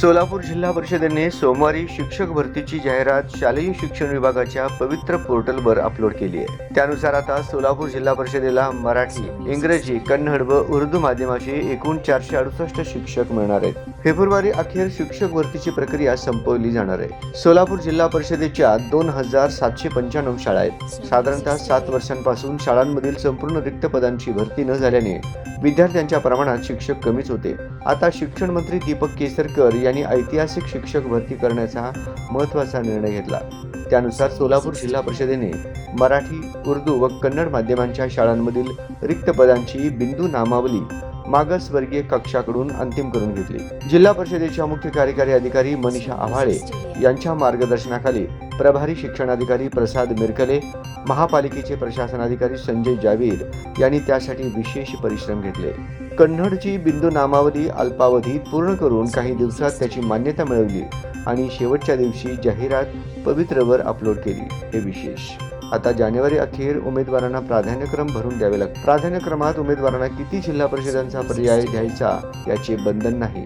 सोलापूर जिल्हा परिषदेने सोमवारी शिक्षक भरतीची जाहिरात शालेय शिक्षण विभागाच्या पवित्र पोर्टलवर अपलोड केली आहे. त्यानुसार आता सोलापूर जिल्हा परिषदेला मराठी इंग्रजी कन्नड व उर्दू माध्यमाचे एकूण चारशे अडुसष्ट शिक्षक मिळणार आहेत. फेब्रुवारी अखेर शिक्षक भरतीची प्रक्रिया संपवली जाणार आहे. सोलापूर जिल्हा परिषदेच्या दोन हजार सातशे पंच्याण्णव शाळा आहेत. साधारणतः सात वर्षांपासून शाळांमधील संपूर्ण रिक्त पदांची भरती न झाल्याने विद्यार्थ्यांच्या प्रमाणात शिक्षक कमीच होते. आता शिक्षण मंत्री दीपक केसरकर यांनी ऐतिहासिक शिक्षक भरती करण्याचा महत्त्वाचा निर्णय घेतला. त्यानुसार सोलापूर जिल्हा परिषदेने मराठी उर्दू व कन्नड माध्यमांच्या शाळांमधील रिक्त पदांची बिंदू नामावली मागासवर्गीय कक्षाकडून अंतिम करून घेतली. जिल्हा परिषदेच्या मुख्य कार्यकारी अधिकारी मनीषा आव्हाळे यांच्या मार्गदर्शनाखाली प्रभारी शिक्षणाधिकारी प्रसाद मिरकले महापालिकेचे प्रशासनाधिकारी संजय जावीर यांनी त्यासाठी विशेष परिश्रम घेतले. कन्नडची बिंदू नामावली अल्पावधीत पूर्ण करून काही दिवसात त्याची मान्यता मिळवली आणि शेवटच्या दिवशी जाहिरात पवित्रवर अपलोड केली. हे विशेष. आता जानेवारी अखेर उमेदवारांना प्राधान्यक्रम भरून द्यावे लागतात प्राधान्यक्रमात उमेदवारांना किती जिल्हा परिषदांचा पर्याय द्यायचा याचे बंधन नाही.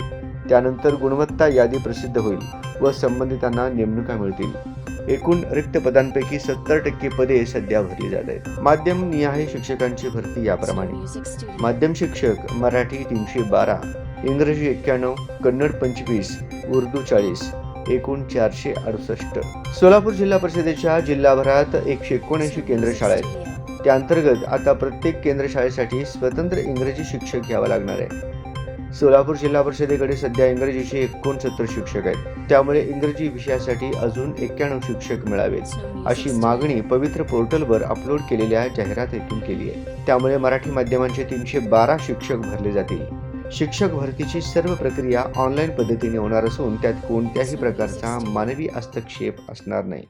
त्यानंतर गुणवत्ता यादी प्रसिद्ध होईल व संबंधितांना नेमणुका मिळतील. एकूण रिक्त पदांपैकी सत्तर टक्के पदे सध्या भरली जात आहेत. माध्यम निहाय शिक्षकांची भरती याप्रमाणे. माध्यम शिक्षक मराठी तीनशे बारा इंग्रजी एक्क्याण्णव कन्नड पंचवीस उर्दू चाळीस एकूण चारशे अडुसष्ट. सोलापूर जिल्हा परिषदेच्या जिल्हाभरात एकशे एकोणऐंशी केंद्र शाळा आहेत. त्या अंतर्गत आता प्रत्येक केंद्र शाळेसाठी स्वतंत्र इंग्रजी शिक्षक घ्यावा लागणार आहे. सोलापूर जिल्हा परिषदेकडे सध्या इंग्रजीचे एकोणसत्तर शिक्षक आहेत. त्यामुळे इंग्रजी विषयासाठी अजून एक्क्याण्णव शिक्षक मिळावेत. अशी मागणी पवित्र पोर्टलवर अपलोड केलेल्या जाहिरातीतून केली आहे. त्यामुळे मराठी माध्यमांचे तीनशे बारा शिक्षक भरले जातील. शिक्षक भरतीची सर्व प्रक्रिया ऑनलाईन पद्धतीने होणार असून त्यात कोणत्याही प्रकारचा मानवी हस्तक्षेप असणार नाही.